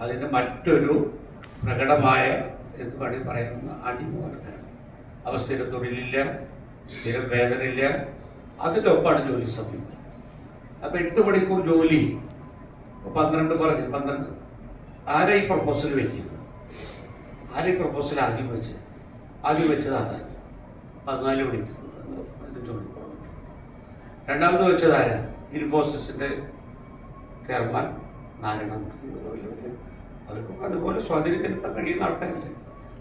അതിന് മറ്റൊരു പ്രകടമായ എന്ന് വേണമെങ്കിൽ പറയുന്ന? അടിമവർഗം. അവ സ്ഥിര തൊഴിലില്ല സ്ഥിരം വേതനയില്ല അതിന്റെ ഒപ്പാണ് ജോലി സമയം അപ്പൊ എട്ട് മണിക്കൂർ ജോലി. പന്ത്രണ്ട് പറഞ്ഞു പന്ത്രണ്ട്. ആരാ ഈ പ്രപ്പോസൽ വെക്കുന്നത്? ആരെ പ്രപ്പോസൽ ആദ്യം വെച്ചത്? ആദ്യം വെച്ചത് അതാണ് പതിനാല് മണിക്ക് പതിനഞ്ച് രണ്ടാമത് വെച്ചത് ആരാ? ഇൻഫോസിസിന്റെ ചെയർമാൻ നാരായണമൂർത്തി അവർക്കും അതുപോലെ സ്വാധീനിക്കാൻ കഴിയുന്ന ആൾക്കാരല്ലേ?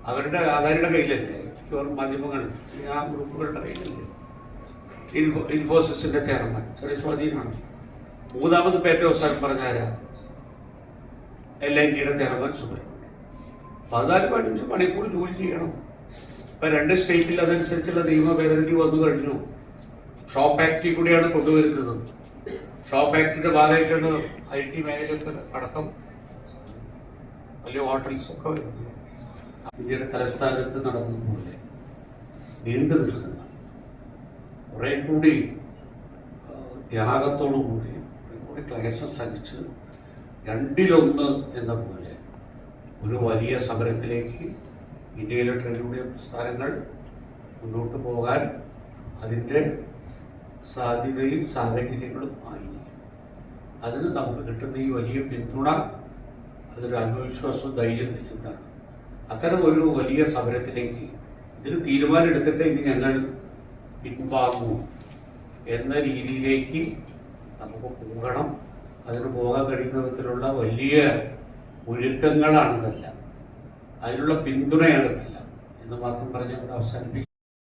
അവരുടെ ആധാരയുടെ കയ്യിലല്ലേ? മാധ്യമങ്ങൾ ആ ഗ്രൂപ്പുകളുടെ കയ്യിലല്ലേ? ഇൻഫോ ഇൻഫോസിസിന്റെ ചെയർമാൻ ചെറിയ സ്വാധീനമാണ്. മൂന്നാമത് പേറ്റ അവസാനം പറഞ്ഞാരാ? എൽ ഐ ടിയുടെ ചെയർമാൻ സുബ്രഹ്മണ്യം. പതിനാല് പതിനഞ്ച് മണിക്കൂർ ജോലി ചെയ്യണം. ഇപ്പൊ രണ്ട് സ്റ്റേറ്റിൽ അതനുസരിച്ചുള്ള നിയമ ഭേദഗതി വന്നു കഴിഞ്ഞു. ഷോപ്പ് ആക്ടിൽ കൂടിയാണ് കൊണ്ടുവരുന്നത്. ഷോപ്പ് ആക്ടിന്റെ ഭാഗമായിട്ടാണ് ഐ ടി മേഖലയൊക്കെ അടക്കം വലിയ ഹോട്ടൽസ് ഒക്കെ വരുന്നത്. ഇന്ത്യയുടെ തലസ്ഥാനത്ത് നടന്നതുപോലെ നീണ്ടു നിൽക്കുന്ന കുറെ കൂടി ത്യാഗത്തോടു കൂടി കൂടി ക്ലേശം സഹിച്ച് രണ്ടിലൊന്ന് എന്ന പോലെ ഒരു വലിയ സമരത്തിലേക്ക് ഇന്ത്യയിലെ ട്രേഡ് യൂണിയൻ പ്രസ്ഥാനങ്ങൾ മുന്നോട്ട് പോകാൻ അതിന്റെ സാധ്യതയും സാഹചര്യങ്ങളും ആയിരിക്കും അതിന് നമുക്ക് കിട്ടുന്ന ഈ വലിയ പിന്തുണ അതൊരു ആത്മവിശ്വാസവും ധൈര്യം തരുന്നതാണ് അത്തരം ഒരു വലിയ സമരത്തിലേക്ക് ഇതിന് തീരുമാനം എടുത്തിട്ട് ഇത് ഞങ്ങൾ പിൻവാങ്ങൂ എന്ന രീതിയിലേക്ക് നമുക്ക് പോകണം. അതിന് പോകാൻ കഴിയുന്ന വിധത്തിലുള്ള വലിയ ഒരുക്കങ്ങളാണിതെല്ലാം അതിനുള്ള പിന്തുണയാണിതെല്ലാം എന്ന് മാത്രം പറഞ്ഞ് അവിടെ അവസാനിപ്പിക്കും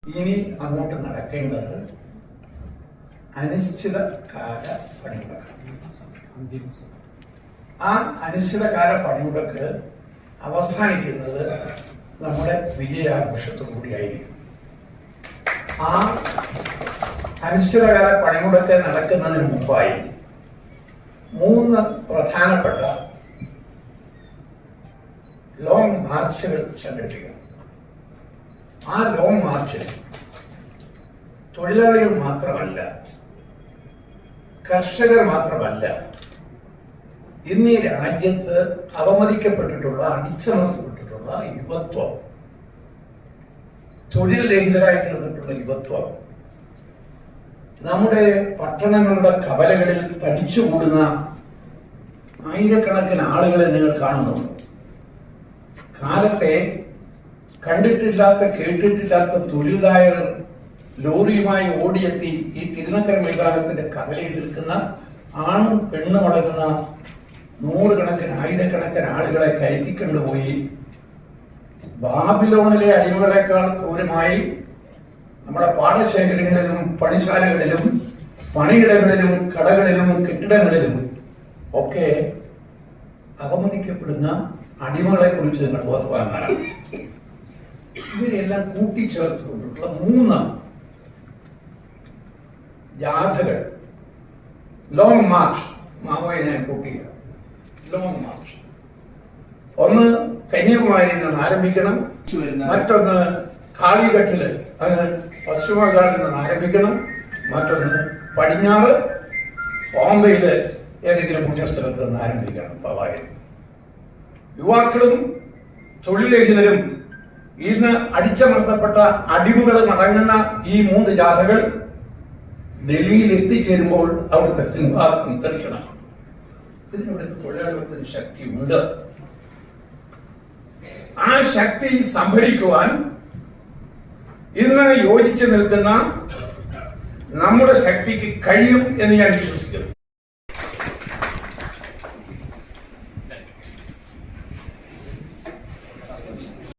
ഇനി അങ്ങോട്ട് നടക്കേണ്ടത് അനിശ്ചിതകാല പണിമുടക്ക് ആ അനിശ്ചിതകാല പണിമുടക്ക് അവസാനിക്കുന്നത് നമ്മുടെ വിജയാഘോഷത്തോടു കൂടിയായിരിക്കും. ആ അനിശ്ചിതകാല പണിമുടക്ക് നടക്കുന്നതിന് മുമ്പായി മൂന്ന് പ്രധാനപ്പെട്ട ലോങ് മാർച്ചുകൾ സംഘടിപ്പിക്കണം. ആ ലോങ് മാർച്ച് തൊഴിലാളികൾ മാത്രമല്ല കർഷകർ മാത്രമല്ല ഇന്ന് ഈ രാജ്യത്ത് അവമതിക്കപ്പെട്ടിട്ടുള്ള അടിച്ചമർത്തപ്പെട്ടിട്ടുള്ള യുവത്വം തൊഴിൽ രഹിതരായി തീർന്നിട്ടുള്ള യുവത്വം നമ്മുടെ പട്ടണങ്ങളുടെ കവലകളിൽ തടിച്ചുകൂടുന്ന ആയിരക്കണക്കിന് ആളുകളെ നിങ്ങൾ കാണുന്നുണ്ട് കാലത്തെ കണ്ടിട്ടില്ലാത്ത കേട്ടിട്ടില്ലാത്ത തൊഴിൽദായകർ ലോറിയുമായി ഓടിയെത്തി ഈ തിരുനക്കര വിഭാഗത്തിന്റെ കവലയിൽ നിൽക്കുന്ന ആണും പെണ്ണും അടങ്ങുന്ന നൂറുകണക്കിന് ആയിരക്കണക്കിന് ആളുകളെ കയറ്റിക്കൊണ്ടുപോയി ബാബിലോണിലെ അടിമകളെക്കാൾ ക്രൂരമായി നമ്മുടെ പാടശേഖരങ്ങളിലും പണിശാലകളിലും പണിയിടങ്ങളിലും കടകളിലും കെട്ടിടങ്ങളിലും ഒക്കെ അവമതിക്കപ്പെടുന്ന അടിമകളെ കുറിച്ച് നിങ്ങൾ ബോധവാന്മാരാണ് ഇവരെല്ലാം കൂട്ടിച്ചേർത്തുകൊണ്ടിട്ടുള്ള മൂന്ന് ജാഥകൾ. ലോങ് മാർച്ച് മാവോയിനെ കൂട്ടിയ. ലോങ് മാർച്ച് ഒന്ന് കന്യാകുമാരിയിൽ നിന്ന് ആരംഭിക്കണം. മറ്റൊന്ന് കാളിഘട്ടിൽ അത് പശ്ചിമ ബംഗാളിൽ നിന്ന് ആരംഭിക്കണം. മറ്റൊന്ന് പടിഞ്ഞാറ് ബോംബെയിൽ ഏതെങ്കിലും പുണ്യ സ്ഥലത്ത് നിന്ന് ആരംഭിക്കണം. പവായ യുവാക്കളും തൊഴിലരഹിതരും ഇന്ന് അടിച്ചമർത്തപ്പെട്ട അടിമകൾ നടങ്ങുന്ന ഈ മൂന്ന് ജാഥകൾ ഡൽഹിയിൽ എത്തിച്ചേരുമ്പോൾ അവിടുത്തെ സിംഹാസനം തെളിക്കണം ഇതിനിവിടുത്തെ ശക്തി ഉണ്ട് ആ ശക്തി സംഭരിക്കുവാൻ ഇന്ന് യോജിച്ചു നിൽക്കുന്ന നമ്മുടെ ശക്തിക്ക് കഴിയും എന്ന് ഞാൻ വിശ്വസിക്കുന്നു.